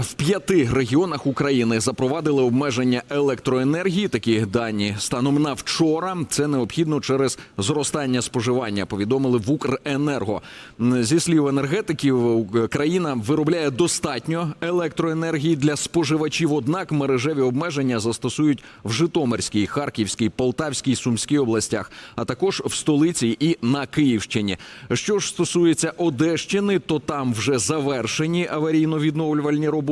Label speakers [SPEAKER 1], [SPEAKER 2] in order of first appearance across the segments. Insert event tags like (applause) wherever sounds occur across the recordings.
[SPEAKER 1] В п'яти регіонах України запровадили обмеження електроенергії. Такі дані станом на вчора. Це необхідно через зростання споживання. Повідомили в Укренерго. Зі слів енергетиків, країна виробляє достатньо електроенергії для споживачів. Однак мережеві обмеження застосують в Житомирській, Харківській, Полтавській, Сумській областях, а також в столиці і на Київщині. Що ж стосується Одещини, то там вже завершені аварійно-відновлювальні роботи.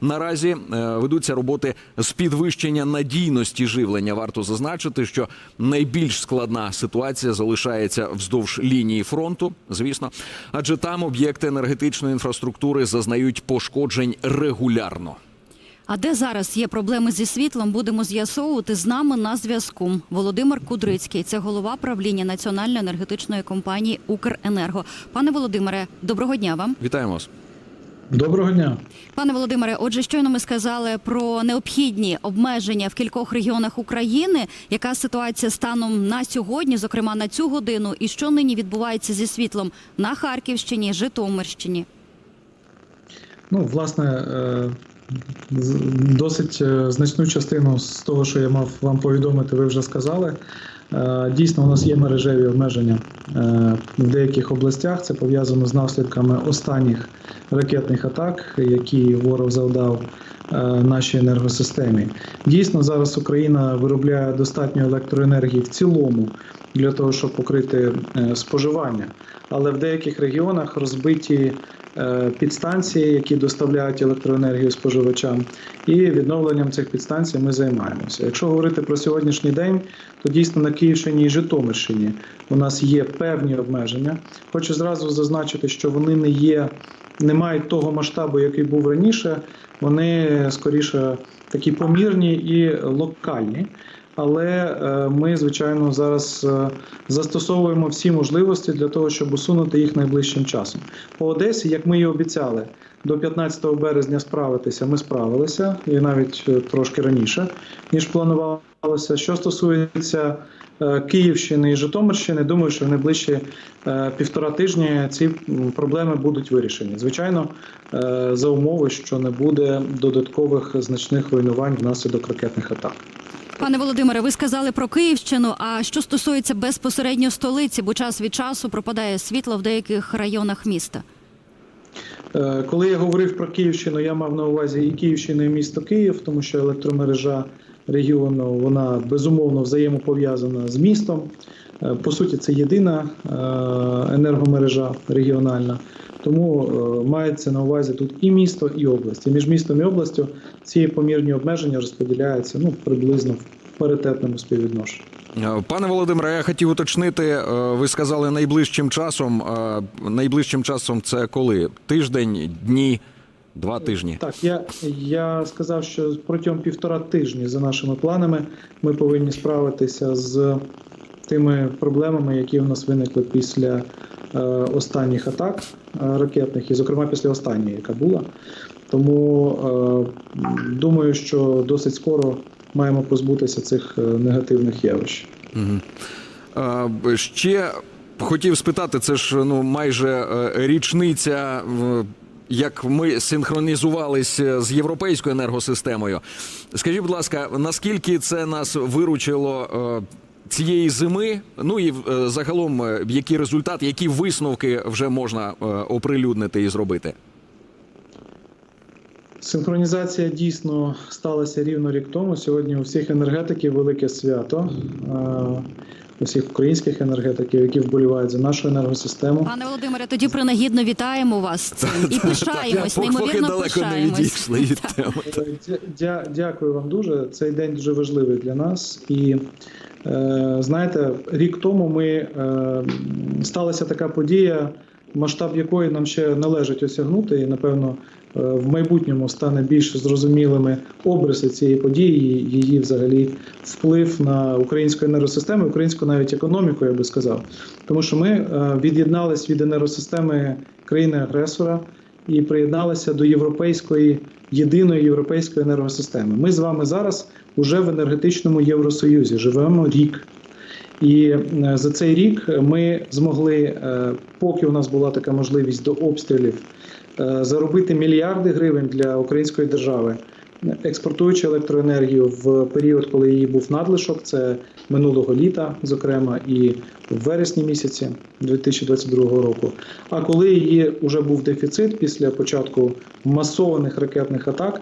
[SPEAKER 1] Наразі е, ведуться роботи з підвищення надійності живлення. Варто зазначити, що найбільш складна ситуація залишається вздовж лінії фронту, звісно, адже там об'єкти енергетичної інфраструктури зазнають пошкоджень регулярно.
[SPEAKER 2] А де зараз є проблеми зі світлом, будемо з'ясовувати з нами на зв'язку. Володимир Кудрицький, це голова правління національної енергетичної компанії Укренерго. Пане Володимире, доброго дня вам.
[SPEAKER 1] Вітаємо вас.
[SPEAKER 3] Доброго дня.
[SPEAKER 2] Пане Володимире, отже, щойно ми сказали про необхідні обмеження в кількох регіонах України. Яка ситуація станом на сьогодні, зокрема на цю годину, і що нині відбувається зі світлом на Харківщині, Житомирщині?
[SPEAKER 3] Ну, власне, е, досить е, значну частину з того, що я мав вам повідомити, ви вже сказали. Е, Дійсно, у нас є мережеві обмеження е, в деяких областях. Це пов'язано з наслідками останніх ракетних атак, які ворог завдав нашій енергосистемі. Дійсно, зараз Україна виробляє достатньо електроенергії в цілому для того, щоб покрити е, споживання. Але в деяких регіонах розбиті е, підстанції, які доставляють електроенергію споживачам, і відновленням цих підстанцій ми займаємося. Якщо говорити про сьогоднішній день, то дійсно на Київщині і Житомирщині у нас є певні обмеження. Хочу зразу зазначити, що вони не є, не мають того масштабу, який був раніше. Вони скоріше такі помірні і локальні. Але е, ми, звичайно, зараз е, застосовуємо всі можливості для того, щоб усунути їх найближчим часом. По Одесі, як ми і обіцяли, до 15 березня справитися, ми справилися і навіть е, трошки раніше, ніж планувалося. Що стосується Київщини і Житомирщини, думаю, що в найближчі е, півтора тижні ці проблеми будуть вирішені. Звичайно, е, за умови, що не буде додаткових значних руйнувань внаслідок ракетних атак.
[SPEAKER 2] Пане Володимире, ви сказали про Київщину. А що стосується безпосередньо столиці, бо час від часу пропадає світло в деяких районах міста.
[SPEAKER 3] Е, Коли я говорив про Київщину, я мав на увазі і Київщину, і місто Київ, тому що електромережа регіону вона безумовно взаємопов'язана з містом. Е, По суті, це єдина е, енергомережа регіональна. Тому е, мається на увазі тут і місто, і область. І між містом і областю ці помірні обмеження розподіляються ну, приблизно в паритетному співвідношенні.
[SPEAKER 1] Пане Володимире, я хотів уточнити. Ви сказали найближчим часом. Найближчим часом це коли? Тиждень, дні, два тижні.
[SPEAKER 3] Так, я, я сказав, що протягом півтора тижні за нашими планами ми повинні справитися з тими проблемами, які у нас виникли після е, останніх атак е, ракетних, і, зокрема, після останньої, яка була. Тому е, думаю, що досить скоро маємо позбутися цих е, негативних явищ.
[SPEAKER 1] Мгм. Е, Ще хотів спитати, це ж ну майже е, річниця. Як ми синхронізувалися з європейською енергосистемою, скажіть, будь ласка, наскільки це нас виручило е, цієї зими? Ну і е, загалом, е, які результати, які висновки вже можна е, оприлюднити і зробити?
[SPEAKER 3] Синхронізація дійсно сталася рівно рік тому. Сьогодні у всіх енергетиків велике свято. У всіх українських енергетиків, які вболівають за нашу енергосистему.
[SPEAKER 2] Пане Володимире, тоді принагідно вітаємо вас з цим і пишаємось. Неймовірно пишаємось.
[SPEAKER 3] Е, дя- дя- Дякую вам дуже. Цей день дуже важливий для нас. І е, знаєте, рік тому ми е, сталася така подія, масштаб якої нам ще належить осягнути, і напевно е, в майбутньому стане більш зрозумілими обриси цієї події, її взагалі вплив на українську енергосистему, українську навіть економіку, я би сказав. Тому що ми е, від'єднались від енергосистеми країни-агресора і приєдналися до європейської єдиної європейської енергосистеми. Ми з вами зараз уже в енергетичному євросоюзі живемо рік. І е, за цей рік ми змогли, е, поки у нас була така можливість до обстрілів е, заробити мільярди гривень для української держави, експортуючи електроенергію в період, коли її був надлишок, це минулого літа, зокрема, і в вересні місяці 2022 року. А коли її вже був дефіцит після початку масованих ракетних атак,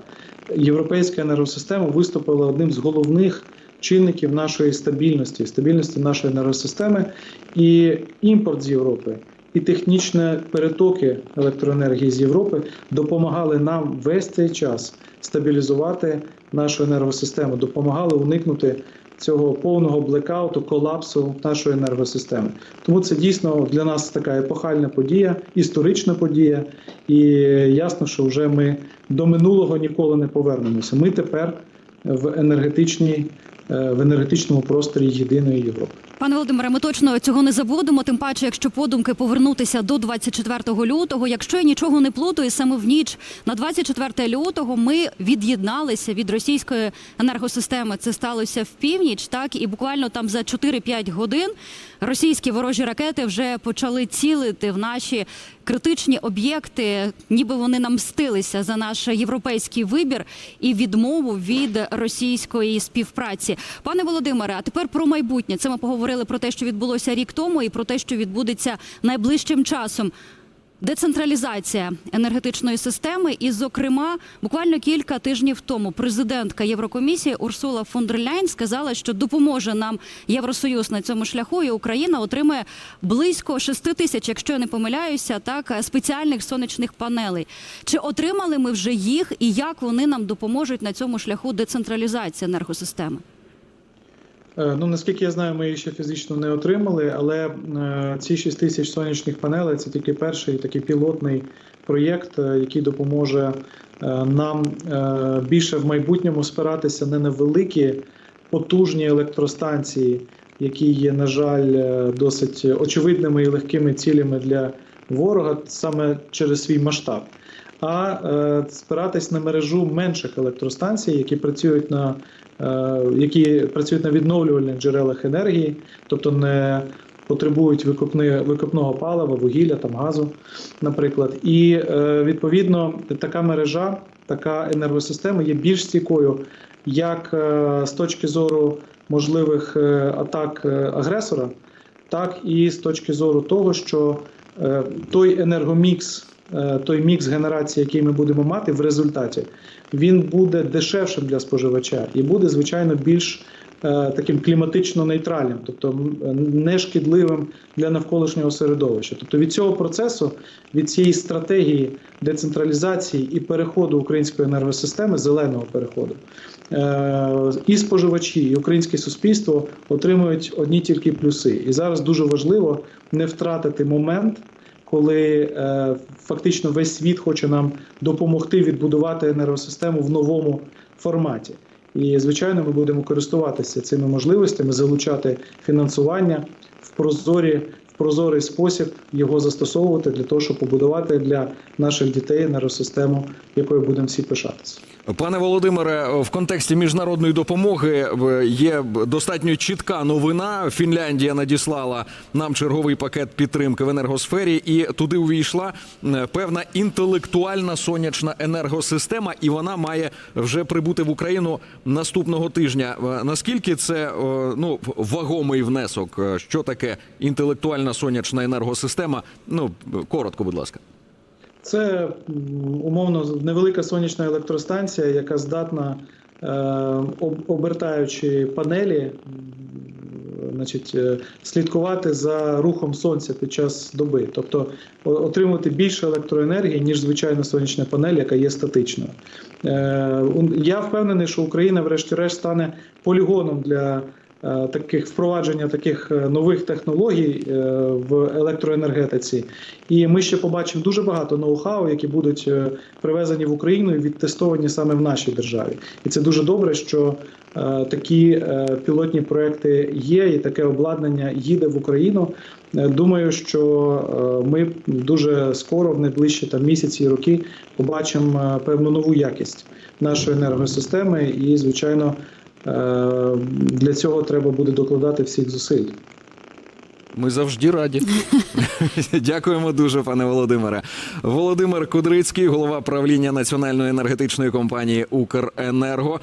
[SPEAKER 3] європейська енергосистема виступила одним з головних чинників нашої стабільності, стабільності нашої енергосистеми і імпорт з Європи. І технічні перетоки електроенергії з Європи допомагали нам весь цей час стабілізувати нашу енергосистему, допомагали уникнути цього повного блекауту, колапсу нашої енергосистеми. Тому це дійсно для нас така епохальна подія, історична подія, і ясно, що вже ми до минулого ніколи не повернемося. Ми тепер в енергетичній в енергетичному просторі єдиної Європи.
[SPEAKER 2] Пане Володимире, ми точно цього не забудемо. Тим паче, якщо подумки повернутися до 24 лютого. Якщо я нічого не плутаю, саме в ніч на 24 лютого ми від'єдналися від російської енергосистеми. Це сталося в північ, так і буквально там за 4-5 годин російські ворожі ракети вже почали цілити в наші критичні об'єкти, ніби вони нам мстилися за наш європейський вибір і відмову від російської співпраці. Пане Володимире, а тепер про майбутнє. Це ми поговорили про те, що відбулося рік тому, і про те, що відбудеться найближчим часом. Децентралізація енергетичної системи, і, зокрема, буквально кілька тижнів тому президентка Єврокомісії Урсула фон дер Ляйн сказала, що допоможе нам Євросоюз на цьому шляху, і Україна отримає близько 6 тисяч, якщо я не помиляюся, так спеціальних сонячних панелей. Чи отримали ми вже їх, і як вони нам допоможуть на цьому шляху децентралізації енергосистеми?
[SPEAKER 3] Е, Ну, наскільки я знаю, ми їх ще фізично не отримали, але е, ці 6 тисяч сонячних панелей це тільки перший такий пілотний проєкт, е, який допоможе нам більше в майбутньому спиратися не на великі потужні електростанції, які є, на жаль, досить очевидними і легкими цілями для ворога саме через свій масштаб. А е, спиратись на мережу менших електростанцій, які працюють на які працюють на відновлювальних джерелах енергії, тобто не потребують викопни, викопного палива, вугілля, там газу, наприклад. І е, відповідно така мережа, така енергосистема є більш стійкою як е, з точки зору можливих е, атак е, агресора, так і з точки зору того, що е, той енергомікс, е, той мікс генерації, який ми будемо мати в результаті, він буде дешевшим для споживача і буде, звичайно, більш е, таким кліматично нейтральним, тобто м, не шкідливим для навколишнього середовища. Тобто від цього процесу, від цієї стратегії децентралізації і переходу української енергосистеми, зеленого переходу, е, і споживачі, і українське суспільство отримують одні тільки плюси. І зараз дуже важливо не втратити момент. Коли е, фактично весь світ хоче нам допомогти відбудувати енергосистему в новому форматі, і звичайно, ми будемо користуватися цими можливостями, залучати фінансування в прозорі, прозорий спосіб його застосовувати для того, щоб побудувати для наших дітей енергосистему, якою будемо всі пишатися.
[SPEAKER 1] Пане Володимире, в контексті міжнародної допомоги е, є достатньо чітка новина. Фінляндія надіслала нам черговий пакет підтримки в енергосфері, і туди увійшла певна інтелектуальна сонячна енергосистема, і вона має вже прибути в Україну наступного тижня. Е, Наскільки це е, ну вагомий внесок? Що таке інтелектуальна сонячна енергосистема? Ну коротко, будь ласка.
[SPEAKER 3] Це умовно невелика сонячна електростанція, яка здатна, е, обертаючи панелі, значить, е, слідкувати за рухом сонця під час доби, тобто отримувати більше електроенергії, ніж звичайна сонячна панель, яка є статичною. Е, Я впевнений, що Україна, врешті-решт, стане полігоном для таких впровадження таких е, нових технологій е, в електроенергетиці. І ми ще побачимо дуже багато ноу-хау, які будуть е, привезені в Україну і відтестовані саме в нашій державі. І це дуже добре, що е, такі е, пілотні проекти є, і таке обладнання їде в Україну. Е, Думаю, що е, ми дуже скоро, в найближчі там місяці і роки, побачимо е, певну нову якість нашої енергосистеми, і звичайно. Е, Для цього треба буде докладати всіх зусиль.
[SPEAKER 1] Ми завжди раді. (laughs) Дякуємо дуже, пане Володимире. Володимир Кудрицький, голова правління Національної енергетичної компанії Укренерго.